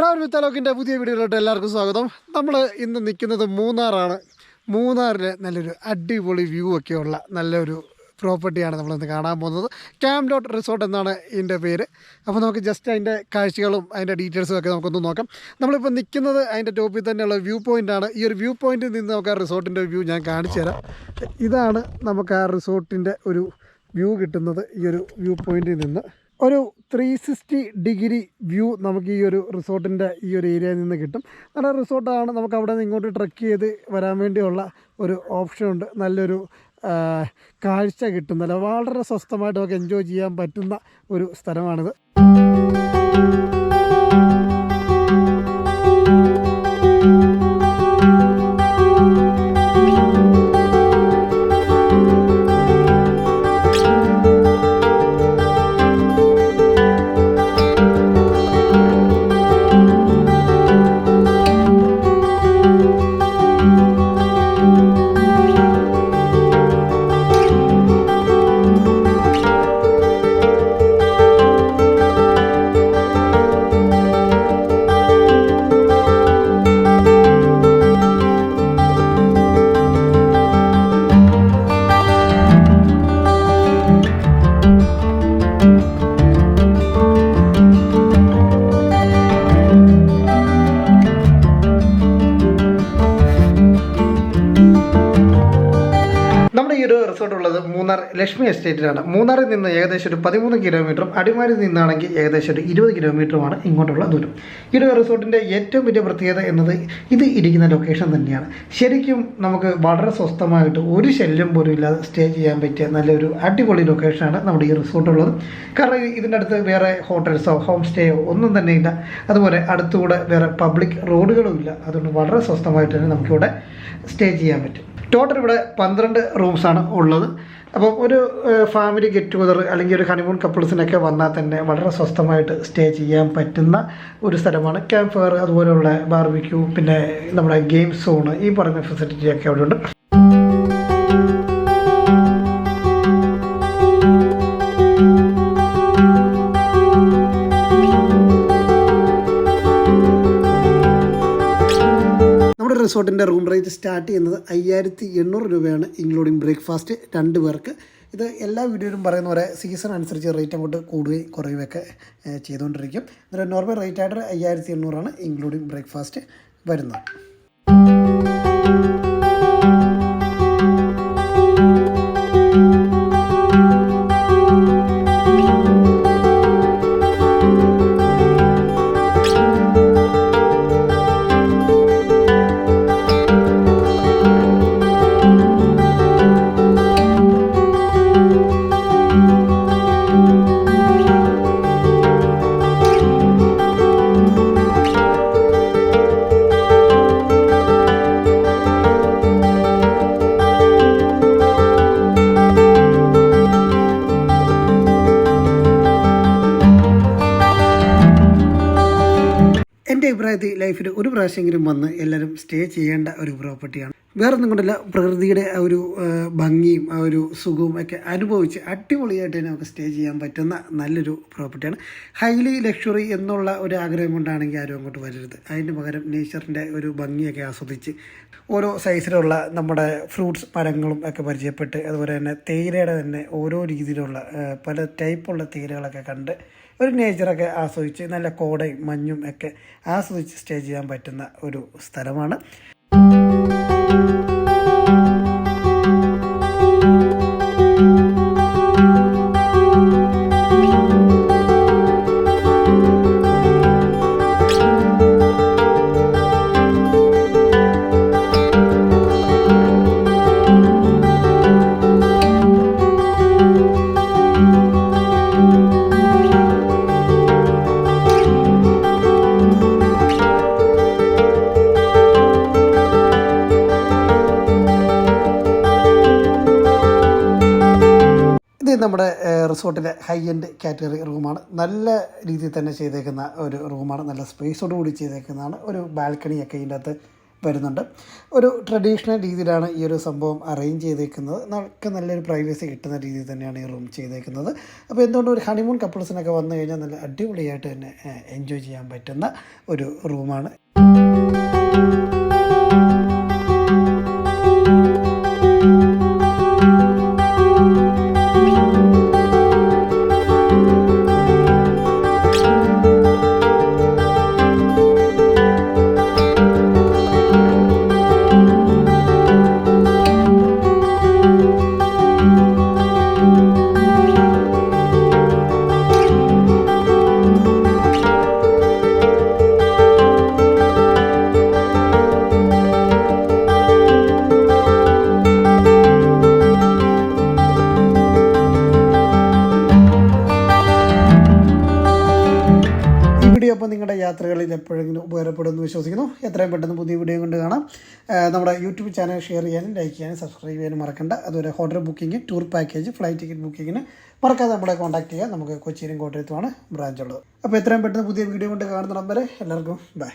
Travel with അലോക്കിന്റെ പുതിയ വീഡിയോയിലോട്ട് എല്ലാവർക്കും സ്വാഗതം. നമ്മൾ ഇന്ന് നിൽക്കുന്നത് മൂന്നാറാണ്. മൂന്നാറിൽ നല്ലൊരു അടിപൊളി വ്യൂ ഒക്കെയുള്ള നല്ലൊരു പ്രോപ്പർട്ടിയാണ് നമ്മളിന്ന് കാണാൻ പോകുന്നത്. ക്യാമ്പ് ഡോട്ട് റിസോർട്ട് എന്നാണ് ഇതിന്റെ പേര്. അപ്പോൾ നമുക്ക് ജസ്റ്റ് അതിന്റെ കാഴ്ചകളും അതിന്റെ ഡീറ്റെയിൽസും ഒക്കെ നമുക്കൊന്ന് നോക്കാം. നമ്മളിപ്പോൾ നിൽക്കുന്നത് അതിന്റെ ടോപ്പിൽ തന്നെയുള്ള വ്യൂ പോയിന്റാണ് ഈ ഒരു വ്യൂ പോയിന്റിൽ നിന്ന് നമുക്ക് ആ റിസോർട്ടിന്റെ വ്യൂ ഞാൻ കാണിച്ചു തരാം. ഇതാണ് നമുക്ക് ആ റിസോർട്ടിന്റെ ഒരു വ്യൂ കിട്ടുന്നത് ഈ ഒരു വ്യൂ പോയിന്റിൽ നിന്ന്. ഒരു ത്രീ സിക്സ്റ്റി ഡിഗ്രി വ്യൂ നമുക്ക് ഈ ഒരു റിസോർട്ടിന്റെ ഈ ഒരു ഏരിയയിൽ നിന്ന് കിട്ടും. നല്ല റിസോർട്ടാണ്. നമുക്ക് അവിടെ നിന്ന് ഇങ്ങോട്ട് ട്രക്ക് ചെയ്ത് വരാൻ വേണ്ടിയുള്ള ഒരു ഓപ്ഷൻ ഉണ്ട്. നല്ലൊരു കാഴ്ച കിട്ടും. നല്ല വളരെ സ്വസ്ഥമായിട്ട് നമുക്ക് എൻജോയ് ചെയ്യാൻ പറ്റുന്ന ഒരു സ്ഥലമാണിത്. മൂന്നാർ ലക്ഷ്മി എസ്റ്റേറ്റിലാണ്. മൂന്നാറിൽ നിന്ന് ഏകദേശം ഒരു പതിമൂന്ന് കിലോമീറ്ററും അടിമാലിൽ നിന്നാണെങ്കിൽ ഏകദേശം ഒരു ഇരുപത് കിലോമീറ്ററുമാണ് ഇങ്ങോട്ടുള്ള ദൂരം. ഈ ഒരു റിസോർട്ടിന്റെ ഏറ്റവും വലിയ പ്രത്യേകത എന്നത് ഇത് ഇരിക്കുന്ന ലൊക്കേഷൻ തന്നെയാണ്. ശരിക്കും നമുക്ക് വളരെ സ്വസ്ഥമായിട്ട് ഒരു ശല്യം പോലും ഇല്ലാതെ സ്റ്റേ ചെയ്യാൻ പറ്റിയ നല്ലൊരു അടിപൊളി ലൊക്കേഷനാണ് നമ്മുടെ ഈ റിസോർട്ട് ഉള്ളത് കാരണം ഇതിന്റെ അടുത്ത് വേറെ ഹോട്ടൽസോ ഹോം സ്റ്റേയോ ഒന്നും തന്നെ ഇല്ല. അതുപോലെ അടുത്തുകൂടെ വേറെ പബ്ലിക് റോഡുകളും ഇല്ല. അതുകൊണ്ട് വളരെ സ്വസ്ഥമായിട്ട് തന്നെ നമുക്കിവിടെ സ്റ്റേ ചെയ്യാൻ പറ്റും. ടോട്ടൽ ഇവിടെ പന്ത്രണ്ട് റൂംസാണ് ഉള്ളത്. അപ്പം ഒരു ഫാമിലി ഗെറ്റ് ടുഗദർ അല്ലെങ്കിൽ ഒരു ഹണിമൂൺ കപ്പിൾസിനൊക്കെ വന്നാൽ തന്നെ വളരെ സ്വസ്ഥമായിട്ട് സ്റ്റേ ചെയ്യാൻ പറ്റുന്ന ഒരു സ്ഥലമാണ്. ക്യാമ്പ് ഫയർ അതുപോലെയുള്ള ബാർബിക്യൂ പിന്നെ നമ്മുടെ ഗെയിം സോണ് ഈ പറഞ്ഞ ഫെസിലിറ്റിയൊക്കെ അവിടെ റിസോർട്ടിന്റെ റൂം റേറ്റ് സ്റ്റാർട്ട് ചെയ്യുന്നത് അയ്യായിരത്തി എണ്ണൂറ് രൂപയാണ് ഇൻക്ലൂഡിങ് ബ്രേക്ക്ഫാസ്റ്റ് രണ്ട് പേർക്ക്. ഇത് എല്ലാ വീഡിയോയിലും പറയുന്ന പോലെ സീസൺ അനുസരിച്ച് റേറ്റ് അങ്ങോട്ട് കൂടുകയും കുറയുകയൊക്കെ ചെയ്തുകൊണ്ടിരിക്കും. ഇതിൽ നോർമൽ റേറ്റ് ആയിട്ട് അയ്യായിരത്തി എണ്ണൂറാണ് ഇൻക്ലൂഡിങ് ബ്രേക്ക്ഫാസ്റ്റ് വരുന്നത്. എന്റെ അഭിപ്രായത്തിൽ ലൈഫിൽ ഒരു പ്രാവശ്യമെങ്കിലും വന്ന് എല്ലാവരും സ്റ്റേ ചെയ്യേണ്ട ഒരു പ്രോപ്പർട്ടിയാണ്. വേറെ ഒന്നും കൊണ്ടല്ല പ്രകൃതിയുടെ ആ ഒരു ഭംഗിയും ആ ഒരു സുഖവും ഒക്കെ അനുഭവിച്ച് അടിപൊളിയായിട്ട് തന്നെ നമുക്ക് സ്റ്റേ ചെയ്യാൻ പറ്റുന്ന നല്ലൊരു പ്രോപ്പർട്ടിയാണ്. ഹൈലി ലക്ഷറി എന്നുള്ള ഒരു ആഗ്രഹം കൊണ്ടാണെങ്കിൽ ആരും അങ്ങോട്ട് വരരുത്. അതിന് പകരം നേച്ചറിന്റെ ഒരു ഭംഗിയൊക്കെ ആസ്വദിച്ച് ഓരോ സൈസിലുള്ള നമ്മുടെ ഫ്രൂട്ട്സ് മരങ്ങളും ഒക്കെ പരിചയപ്പെട്ട് അതുപോലെ തന്നെ തേയിലയുടെ തന്നെ ഓരോ രീതിയിലുള്ള പല ടൈപ്പുള്ള തേയിലകളൊക്കെ കണ്ട് ഒരു നേച്ചറൊക്കെ ആസ്വദിച്ച് നല്ല കോടയും മഞ്ഞും ഒക്കെ ആസ്വദിച്ച് സ്റ്റേ ചെയ്യാൻ പറ്റുന്ന ഒരു സ്ഥലമാണ്. ഇത് നമ്മുടെ റിസോർട്ടിലെ ഹൈ എൻഡ് കാറ്റഗറി റൂമാണ് നല്ല രീതിയിൽ തന്നെ ചെയ്തേക്കുന്ന ഒരു റൂമാണ് നല്ല സ്പേസോട് കൂടി ചെയ്തേക്കുന്നതാണ്. ഒരു ബാൽക്കണിയൊക്കെ ഇതിന്റെ അകത്ത് വരുന്നുണ്ട്. ഒരു ട്രഡീഷണൽ രീതിയിലാണ് ഈ ഒരു സംഭവം അറേഞ്ച് ചെയ്തേക്കുന്നത്. നമുക്ക് നല്ലൊരു പ്രൈവസി കിട്ടുന്ന രീതിയിൽ തന്നെയാണ് ഈ റൂം ചെയ്തേക്കുന്നത്. അപ്പോൾ എന്തുകൊണ്ട് ഒരു ഹണിമൂൺ കപ്പിൾസിനൊക്കെ വന്നു കഴിഞ്ഞാൽ നല്ല അടിപൊളിയായിട്ട് തന്നെ എൻജോയ് ചെയ്യാൻ പറ്റുന്ന ഒരു റൂമാണ് വീഡിയോ അപ്പോൾ നിങ്ങളുടെ യാത്രകളിൽ എപ്പോഴെങ്കിലും ഉപകാരപ്പെടുമെന്ന് വിശ്വസിക്കുന്നു. എത്രയും പെട്ടെന്ന് പുതിയ വീഡിയോ കൊണ്ട് കാണാം. നമ്മുടെ യൂട്യൂബ് ചാനൽ ഷെയർ ചെയ്യാനും ലൈക്ക് ചെയ്യാനും സബ്സ്ക്രൈബ് ചെയ്യാനും മറക്കണ്ട. അതുപോലെ hotel booking tour package flight ticket ബുക്കിങ്ങിന് മറക്കാതെ നമ്മളെ കോൺടാക്ട് ചെയ്യുക നമുക്ക് കൊച്ചിയിലും കോട്ടയത്തുമാണ് ബ്രാഞ്ച് ഉള്ളത് അപ്പോൾ എത്രയും പെട്ടെന്ന് പുതിയ വീഡിയോ കൊണ്ട് കാണുന്ന നമ്പർ എല്ലാവർക്കും ബൈ.